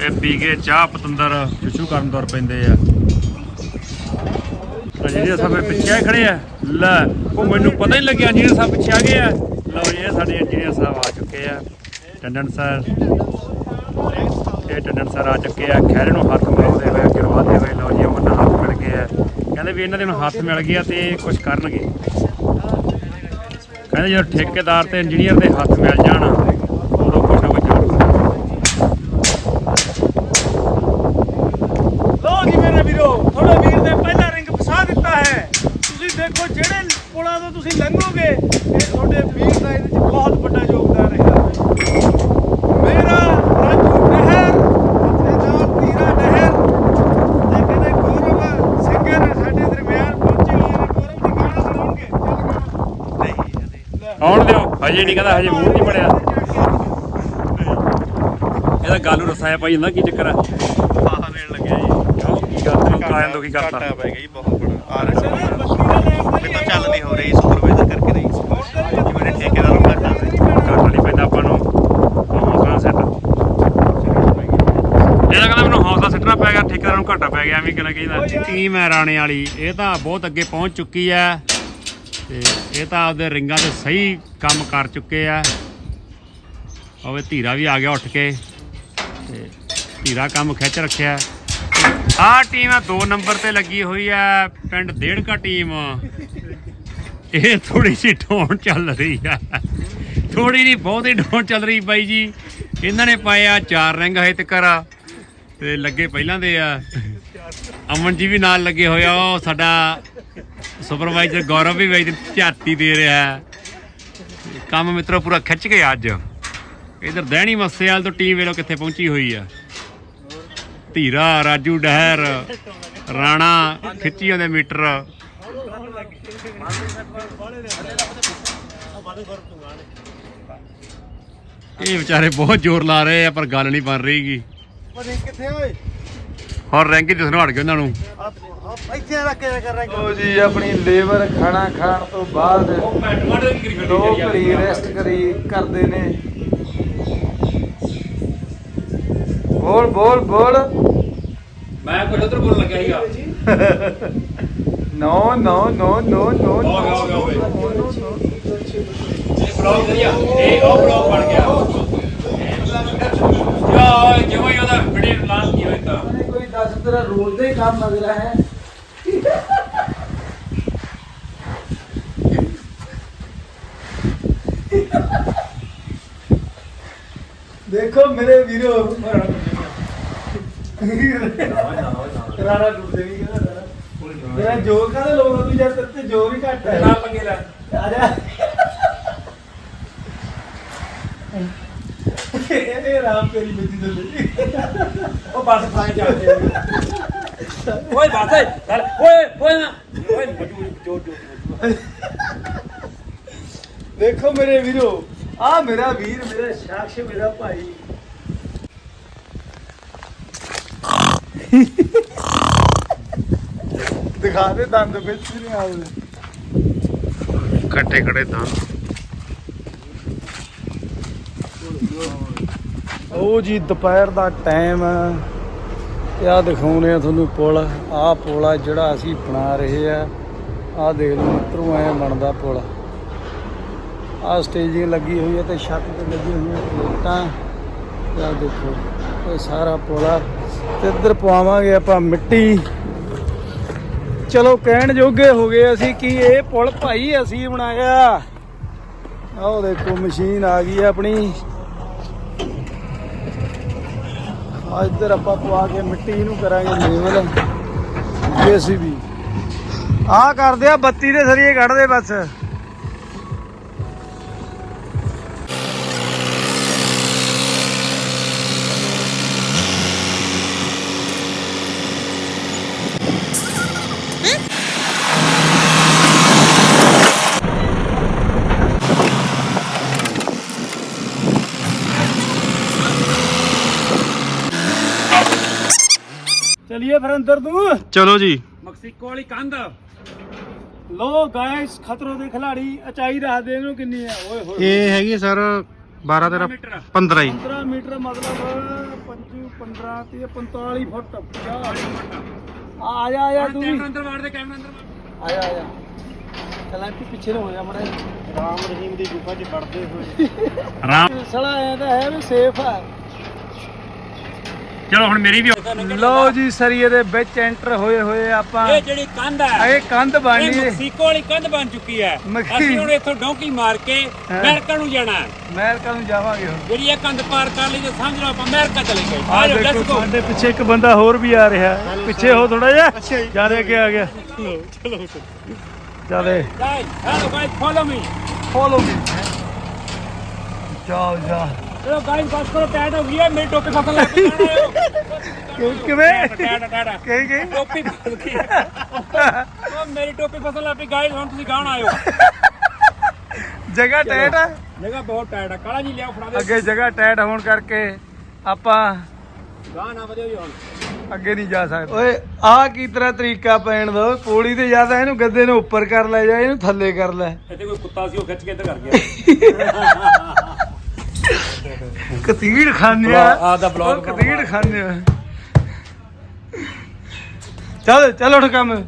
ਇਹ ਪੀ ਕੇ ਚਾਹ ਪਤੰਦਰ ਛੁਛੂ ਕਰਨ ਤੁਰ ਪੈਂਦੇ ਆ। ਜਿਹੜੇ ਸਭ ਪਿੱਛੇ ਆਏ ਖੜੇ ਆ ਲੈ ਉਹ ਮੈਨੂੰ ਪਤਾ ਹੀ ਲੱਗਿਆ ਜਿਹੜੇ ਸਭ ਪਿੱਛੇ ਆ ਗਏ ਆ। ਲਓ ਜੀ ਇਹ ਸਾਡੇ ਇੰਜੀਨੀਅਰ ਸਾਹਿਬ ਆ ਚੁੱਕੇ ਆ। ਟੰਡਨ ਸਰ। ਇਹ ਸਰ ਆ ਚੁੱਕੇ ਆ ਖੈਰੇ ਨੂੰ ਹੱਥ ਮਿਲਾਉਂਦੇ ਹੋਏ, ਗਿਰਵਾਉਂਦੇ ਹੋਏ ਲਓ ਜੀ ਉਹਨਾਂ ਨਾਲ ਹੱਥ ਮਿਲ ਗਏ ਕਹਿੰਦੇ ਵੀ ਇਹਨਾਂ ਦੇ ਹੁਣ ਹੱਥ ਮਿਲ ਗਿਆ ਤੇ ਕੁਝ ਕਰਨਗੇ। ਕਹਿੰਦੇ ਜਦੋਂ ਠੇਕੇਦਾਰ ਤੇ ਇੰਜੀਨੀਅਰ ਦੇ ਹੱਥ ਮਿਲ ਜਾਣ, ਉਦੋਂ ਕੁਝ ਨਾ ਕੁਝ ਲੋ ਜੀ ਮੇਰੇ ਵੀਰੋ, ਤੁਹਾਡੇ ਵੀਰ ਨੇ ਪਹਿਲਾ ਰਿੰਗ ਫਸਾ ਦਿੱਤਾ ਹੈ। ਤੁਸੀਂ ਦੇਖੋ ਜਿਹੜੇ ਪੁਲਾਂ ਤੋਂ ਤੁਸੀਂ ਲੰਘੋਗੇ, ਇਹ ਤੁਹਾਡੇ ਵੀਰ ਦਾ ਇਹਦੇ 'ਚ ਬਹੁਤ ਵੱਡਾ ਯੋਗਦਾਨ ਹੈ ਮੇਰਾ ਰਾਜੂ ਨਹਿਰ ਆਪਣੇ ਨਾਲ ਤੀਰਾ ਨਹਿਰ ਤੇ ਕਹਿੰਦੇ ਗੌਰਵ ਸਿੰਗਰ ਸਾਡੇ ਦਰਮਿਆਨ ਪਹੁੰਚੇ ਹੋਏ ਨੇ ਗੌਰਵ ਦੀ ਗਾਣਾ ਸੁਣਾਉਣਗੇ ਚੱਲ ਗਾਣਾ ਆਉਣ ਦਿਓ ਹਜੇ ਨਹੀਂ ਕਹਿੰਦਾ ਹਜੇ ਮੂੰਹ ਨਹੀਂ ਬਣਿਆ। ਇਹਦਾ ਗੱਲ ਨੂੰ ਰਸਾਇਆ ਪਾਈ ਜਾਂਦਾ ਕੀ ਚੱਕਰ ਆ? ਫਾਹਾ ਲੈਣ ਲੱਗਿਆ ਜੀ। ਕਿਉਂ? ਕੀ ਗੱਲ ਤੈਨੂੰ ਕਾਇਨ ਤੋਂ ਕੀ ਕਰਤਾ? ਘਾਟਾ ਪੈ ਗਿਆ ਜੀ ਬਹੁਤ ਬੜਾ। ਆ ਰਿਹਾ ਮੈਂ ਤਾਂ ਚੱਲ ਨਹੀਂ ਹੋ ਰਹੀ ਸੁਪਰਵਾਈਜ਼ਰ ਕਰਕੇ ਨਹੀਂ। ਜੀ ਮੇਰੇ ਠੇਕੇਦਾਰ ਨੂੰ ਘਾਟਾ ਪੈ ਗਿਆ। ਘਾਟਾ ਨਹੀਂ ਪੈਂਦਾ ਆਪਾਂ ਨੂੰ। ਹੌਸਲਾ ਸੈੱਟ ਇਹਦਾ ਕਹਿੰਦਾ ਮੈਨੂੰ ਹੌਸਲਾ ਸਿੱਟਣਾ ਪੈ ਗਿਆ ਠੇਕੇਦਾਰ ਨੂੰ ਘਾਟਾ ਪੈ ਗਿਆ ਐਵੇਂ ਕਿਹਨਾਂ ਕਹਿੰਦਾ ਟੀਮ ਹੈ ਰਾਣੇ ਵਾਲੀ? ਇਹ ਤਾਂ ਬਹੁਤ ਅੱਗੇ ਪਹੁੰਚ ਚੁੱਕੀ ਹੈ। ਤੇ ਇਹ ਤਾਂ ਆਪਦੇ ਰਿੰਗਾਂ ਤੇ ਸਹੀ ਕੰਮ ਕਰ ਚੁੱਕੇ ਆ। ਉਹਵੇ ਧੀਰਾ ਵੀ ਆ ਗਿਆ ਉੱਠ ਕੇ ਤੇ ਧੀਰਾ ਕੰਮ ਖਿੱਚ ਰੱਖਿਆ। ਆਹ ਟੀਮ ਆ 2 ਨੰਬਰ ਤੇ ਲੱਗੀ ਹੋਈ ਆ ਪਿੰਡ ਡੇੜਕਾ ਟੀਮ ਇਹ ਥੋੜੀ ਜਿਹੀ ਢੋਣ ਚੱਲ ਰਹੀ ਆ। ਥੋੜੀ ਨਹੀਂ ਬਹੁਤੀ ਢੋਣ ਚੱਲ ਰਹੀ ਬਾਈ ਜੀ। ਇਹਨਾਂ ਨੇ ਪਾਏ ਆ ਚਾਰ ਰਿੰਗ ਹਜੇ ਤੱਕ ਤੇ ਲੱਗੇ ਪਹਿਲਾਂ ਦੇ ਆ। ਅਮਨ ਜੀ ਵੀ ਨਾਲ ਲੱਗੇ ਹੋਏ ਆ। ਉਹ ਸਾਡਾ ਸੁਪਰਵਾਈਜ਼ਰ ਗੌਰਵ ਵੀ ਬਾਈ ਦੀ ਝਾਤੀ ਦੇ ਰਿਹਾ ਹੈ। ਕੰਮ ਮਿੱਤਰੋ ਪੂਰਾ ਖਿੱਚ ਗਿਆ ਅੱਜ। ਇਧਰ ਦਹਿਣੀ ਮੱਸੇਵਾਲ ਤੋਂ ਟੀਮ ਵੇਲੋ ਕਿੱਥੇ ਪਹੁੰਚੀ ਹੋਈ ਆ। ਧੀਰਾ ਰਾਜੂ ਡਹਿਰ ਰਾਣਾ ਖਿੱਚੀ ਉਹਦੇ ਮੀਟਰ। ਇਹ ਵਿਚਾਰੇ ਬਹੁਤ ਜ਼ੋਰ ਲਾ ਰਹੇ ਆ ਪਰ ਗੱਲ ਨਹੀਂ ਬਣ ਰਹੀਗੀ। ਕਿੱਥੇ ਓਏ। ਹੁਣ ਰੈਂਕ ਦਿਸਣੋਂ ਹਟ ਗਏ ਉਹਨਾਂ ਨੂੰ। ਇੱਥੇ ਰੱਖ ਕੇ ਕਰ ਰਿਹਾ ਲੋ ਜੀ ਆਪਣੀ ਲੇਬਰ ਖਾਣਾ ਖਾਣ ਤੋਂ ਬਾਅਦ ਦੋ ਘੜੀ ਰੈਸਟ ਕਰੀ ਕਰਦੇ ਨੇ। ਬੋਲ ਬੋਲ ਬੋਲ। ਮੈਂ ਕੋਈ ਉਧਰ ਬੋਲਣ ਲੱਗਿਆ ਸੀਗਾ। ਨੋ ਨੋ ਨੋ ਨੋ ਨੋ ਹੋ ਗਿਆ, ਹੋ ਗਿਆ, ਗਿਆ। ਇਹ ਬਲੌਗ ਵਧੀਆ। ਇਹ ਉਹ ਬਲੌਗ ਬਣ ਗਿਆ। ਯਾ ਜਿਵੇਂ ਉਹਦਾ ਵੀਡੀਓ ਲਾਂਚ ਕੀ ਹੋਇਆ ਤਾਂ ਕੋਈ ਦੱਸ ਤੇਰਾ ਰੋਜ਼ ਦਾ ਹੀ ਕੰਮ ਲੱਗਦਾ ਹੈ। ਦੇਖੋ ਮੇਰੇ ਵੀਰੋ ਰਾਣਾ ਟੁੱਟਦੇ ਵੀ ਕਹਿੰਦਾ ਮੇਰਾ ਜੋਰ ਕਾਹਦਾ ਲੋਗਾ ਤੂੰ ਜਦ ਤੱਕ ਤੇ ਜੋਰ ਹੀ ਘੱਟ ਹੈ। ਨਾ ਪੰਗੇ ਲੈ। ਆ ਜਾ ਇਹ ਰਾਮ ਤੇਰੀ ਬੇਟੀ ਦੇ ਲਈ। ਉਹ ਬਸ ਫਾਇ ਜਾਂਦੇ ਦੇਖੋ ਮੇਰੇ ਵੀਰੋ ਆ ਮੇਰਾ ਵੀਰ ਮੇਰਾ ਸ਼ਖਸ ਮੇਰਾ ਭਾਈ। ਦਿਖਾ ਦੇ ਦੰਦ ਵਿੱਚ ਨਹੀਂ ਆਉਂਦੇ। ਖੱਟੇ ਖੜੇ ਤਾਂ ਉਹ ਜੀ ਦੁਪਹਿਰ ਦਾ ਟਾਈਮ ਤੇ ਆ ਦਿਖਾਉਣੇ ਆ ਤੁਹਾਨੂੰ ਪੁਲ। ਆਹ ਪੁਲ ਆ ਜਿਹੜਾ ਅਸੀਂ ਬਣਾ ਰਹੇ ਆ। ਆਹ ਦੇਖ ਲਓ ਮਿੱਤਰੋ, ਐ ਬਣਦਾ ਪੁਲ। ਆਹ ਸਟੇਜਿੰਗ ਲੱਗੀ ਹੋਈ ਹੈ ਤੇ ਛੱਤ ਤੇ ਲੱਗੀ ਹੋਈਆਂ ਪਲੇਟਾਂ। ਤੇ ਆਹ ਦੇਖੋ, ਇਹ ਸਾਰਾ ਪੁਲ ਆ। ਤੇ ਇੱਧਰ ਪਵਾਵਾਂਗੇ ਆਪਾਂ ਮਿੱਟੀ। ਚਲੋ, ਕਹਿਣ ਜੋਗੇ ਹੋ ਗਏ ਅਸੀਂ ਕਿ ਇਹ ਪੁਲ ਭਾਈ ਅਸੀਂ ਬਣਾਇਆ। ਆਹ ਦੇਖੋ, ਮਸ਼ੀਨ ਆ ਗਈ ਆਪਣੀ। ਆ ਇੱਧਰ ਆਪਾਂ ਪਵਾ ਕੇ ਮਿੱਟੀ ਨੂੰ ਕਰਾਂਗੇ ਲੇਵਲ, ਜੇਸੀਬੀ। ਆ ਕਰਦੇ ਆ ਬੱਤੀ ਦੇ ਸਰੀਏ ਕੱਢਦੇ ਬਸ। ਚਲਿਏ ਫਿਰ ਅੰਦਰ ਤੂੰ। ਚਲੋ ਜੀ। ਮੈਕਸੀਕੋ ਵਾਲੀ ਕੰਧ। ਲੋ ਗਾਇਸ ਖਤਰੋ ਦੇ ਖਿਲਾੜੀ ਅਚਾਈ ਦੱਸ ਦੇ ਇਹਨੂੰ ਕਿੰਨੀ ਹੈ। ਓਏ ਹੋਏ ਇਹ ਹੈਗੀ ਸਰ 12 13 15 ਹੀ। 15 ਮੀਟਰ ਮਤਲਬ 25 15 ਤੇ 45 ਫੁੱਟ। 50 ਆ ਆ ਜਾ ਆ ਜਾ ਤੂੰ ਵੀ। ਅੰਦਰ ਵਾੜ ਦੇ ਕੈਮਰਾ ਅੰਦਰ ਆ ਜਾ ਆ ਜਾ। ਚਲਾਂ ਕਿ ਪਿੱਛੇ ਨੂੰ ਹੋ ਜਾ ਮੜਾ ਰਾਮ ਰਹੀਮ ਦੀ ਗੁਫਾ 'ਚ ਵੜਦੇ ਹੋਏ। ਆਰਾਮ ਸਲਾ ਐ ਤਾਂ ਹੈ ਵੀ ਸੇਫ ਹੈ ਚਲੋ ਹੁਣ ਮੇਰੀ ਵੀ ਲਓ ਜੀ ਸਰੀਏ ਦੇ ਵਿੱਚ ਐਂਟਰ ਹੋਏ ਹੋਏ ਆਪਾਂ। ਇਹ ਜਿਹੜੀ ਕੰਧ ਹੈ ਇਹ ਕੰਧ ਬਣਨੀ ਹੈ ਮੈਕਸੀਕੋ ਵਾਲੀ ਕੰਧ ਬਣ ਚੁੱਕੀ ਹੈ। ਅਸੀਂ ਹੁਣ ਇੱਥੋਂ ਡੌਂਕੀ ਮਾਰ ਕੇ ਅਮਰੀਕਾ ਨੂੰ ਜਾਣਾ ਹੈ। ਅਮਰੀਕਾ ਨੂੰ ਜਾਵਾਂਗੇ ਹੁਣ। ਜਿਹੜੀ ਇਹ ਕੰਧ ਪਾਰ ਕਰ ਲਈ ਤੇ ਸਮਝ ਲਓ ਆਪਾਂ ਅਮਰੀਕਾ ਚਲੇ ਗਏ। ਆ ਦੇਖੋ ਲੈਟਸ ਗੋ ਸਾਡੇ ਪਿੱਛੇ ਇੱਕ ਬੰਦਾ ਹੋਰ ਵੀ ਆ ਰਿਹਾ ਹੈ। ਪਿੱਛੇ ਹੋ ਥੋੜਾ ਜਿਹਾ। ਜ਼ਿਆਦਾ ਅੱਗੇ ਆ ਗਿਆ? ਚਲੋ ਚਲੇ guys hello guys follow me follow me ਜਾਓ ਜਾ ਚਲੋ ਗਾਇਸ ਬਸ ਕਰੋ ਟੈਟ ਹੋ ਗਈ ਹੈ ਮੇਰੀ ਟੋਪੀ ਫਸਲ ਲੱਗ ਗਈ ਕਿਵੇਂ? ਟੈਟ ਟੈਟ ਕਹੀ ਗਈ ਟੋਪੀ ਫਸਲ ਗਈ ਉਹ ਮੇਰੀ ਟੋਪੀ ਫਸਲ ਲੱਗ ਗਈ ਗਾਇਸ ਹੁਣ ਤੁਸੀਂ ਗਾਣ ਆਇਓ। ਜਗ੍ਹਾ ਟੈਟ ਹੈ ਜਗ੍ਹਾ ਬਹੁਤ ਟਾਈਟ ਹੈ ਕਾਲਾ ਜੀ ਲਿਆਓ ਫੜਾ ਦੇ ਅੱਗੇ ਜਗ੍ਹਾ ਟੈਟ ਹੋਣ ਕਰਕੇ ਆਪਾਂ ਗਾਣ ਨਾ ਵਧਿਓ ਜੀ ਹੁਣ। ਅੱਗੇ ਨਹੀਂ ਜਾ ਸਕਦੇ। ਓਏ ਆਹ ਕੀ ਤਰ੍ਹਾਂ ਤਰੀਕਾ ਪੈਣ ਦਾ? ਪੌੜੀ ਤੇ ਜ਼ਿਆਦਾ ਇਹਨੂੰ ਗੱਦੇ ਨੂੰ ਉੱਪਰ ਕਰ ਲੈ ਜਾ ਇਹਨੂੰ ਥੱਲੇ ਕਰ ਲੈ। ਇੱਥੇ ਕੋਈ ਕੁੱਤਾ ਸੀ ਉਹ ਖਿੱਚ ਕੇ ਇੱਧਰ ਕਰ ਗਿਆ। ਕਤੀੜ ਖਾਂਦੇ ਆ। ਆਹ ਦਾ vlog ਉਹ ਕਤੀੜ ਖਾਂਦੇ ਆ। ਚੱਲ ਚੱਲ ਉੱਠ ਕੰਮ।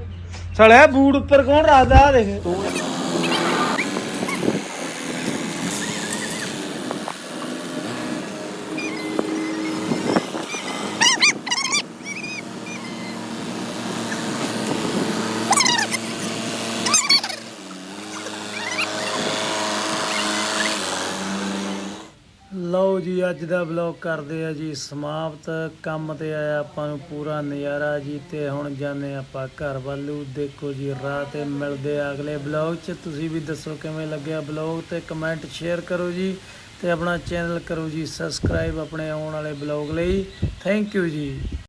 ਸੜਿਆ ਬੂਟ ਉੱਪਰ ਕੌਣ ਰੱਖਦਾ ਆ ਦੇਖ ਲਓ ਜੀ ਅੱਜ ਦਾ ਵਲੌਗ ਕਰਦੇ ਆ ਜੀ, ਸਮਾਪਤ। ਕੰਮ ਤੇ ਆਇਆ ਆਪਾਂ ਨੂੰ ਪੂਰਾ ਨਜ਼ਾਰਾ ਜੀ, ਤੇ ਹੁਣ ਜਾਂਦੇ ਆਪਾਂ ਘਰ ਵੱਲੂ। ਦੇਖੋ ਜੀ, ਰਾਹ ਤੇ ਮਿਲਦੇ ਆ ਅਗਲੇ ਵਲੌਗ 'ਚ। ਤੁਸੀਂ ਵੀ ਦੱਸੋ ਕਿਵੇਂ ਲੱਗਿਆ ਵਲੌਗ ਤੇ? ਕਮੈਂਟ ਸ਼ੇਅਰ ਕਰੋ ਜੀ, ਤੇ ਆਪਣਾ ਚੈਨਲ ਕਰੋ ਜੀ ਸਬਸਕ੍ਰਾਈਬ ਆਪਣੇ ਆਉਣ ਵਾਲੇ ਵਲੌਗ ਲਈ। ਥੈਂਕ ਯੂ ਜੀ।